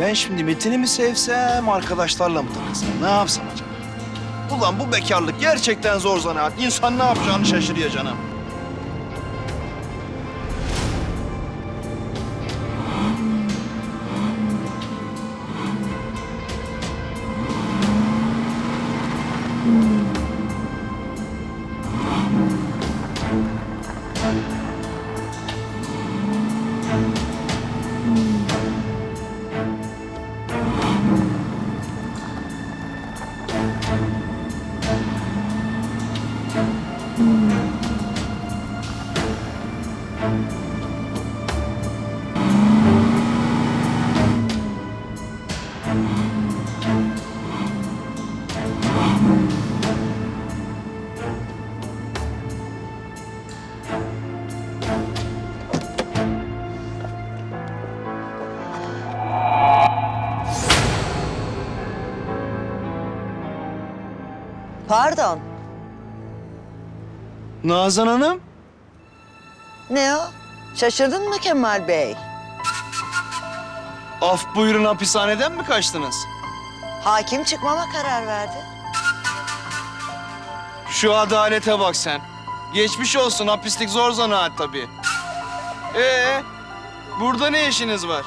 Ben şimdi Metin'i mi sevsem, arkadaşlarla mı takılsam? Ne yapsam acaba? Ulan bu bekarlık gerçekten zor zanaat. İnsan ne yapacağını şaşırıyor canım. Pardon. Nazan Hanım? Ne o? Şaşırdın mı Kemal Bey? Af buyurun hapishaneden mi kaçtınız? Hakim çıkmama karar verdi. Şu adalete bak sen. Geçmiş olsun hapislik zor zanaat tabii. Ee, burada ne işiniz var?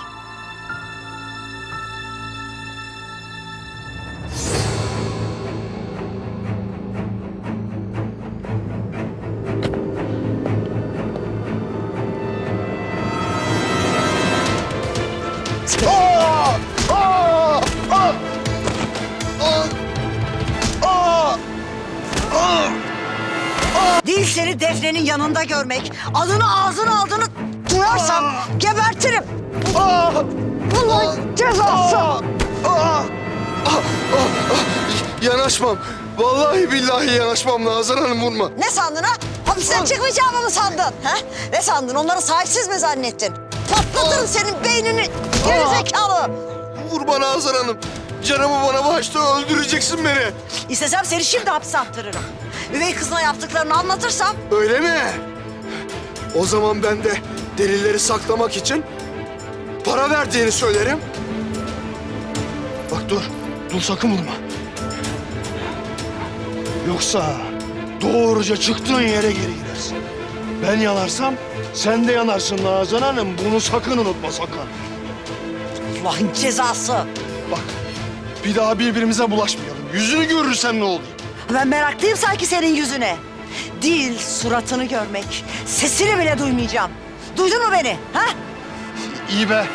Değil seni Defne'nin yanında görmek. Adını ağzına aldığını duyarsam gebertirim. Aa! Bunun cezası. Aa! Aa! Yanaşmam. Vallahi billahi yanaşmam Nazan Hanım vurma. Ne sandın ha? Hapisten çıkmayacağımı mı sandın? Ha? Ne sandın? Onları sahipsiz mi zannettin? Patlatırım senin beynini. Gerizekalı. Vurma Nazan Hanım. Canımı bana bağışla öldüreceksin beni. İstesem seni şimdi hapse attırırım. Üvey kızına yaptıklarını anlatırsam Öyle mi? O zaman ben de delilleri saklamak için para verdiğini söylerim. Bak dur. Dur sakın vurma. Yoksa doğruca çıktığın yere geri gidersin. Ben yanarsam sen de yanarsın Nazan Hanım. Bunu sakın unutma sakın. Allah'ın cezası. Bak bir daha birbirimize bulaşmayalım. Yüzünü görürsem ne olur? Ben meraklıyım sanki senin yüzüne. Değil suratını görmek. Sesini bile duymayacağım. Duydun mu beni? Ha? İyi be.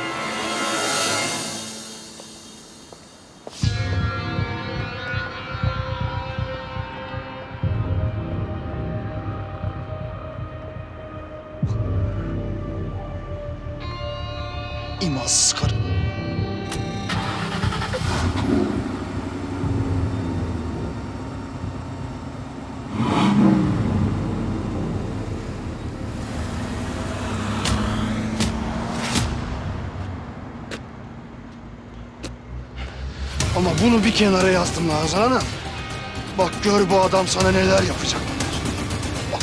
İmansız karı. Bunu bir kenara yazdım Nazan Hanım. Bak gör bu adam sana neler yapacak. Bak.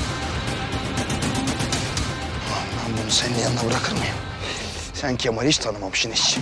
Ben bunu senin yanına bırakır mıyım? Sen Kemal'i hiç tanımamışsın hiç.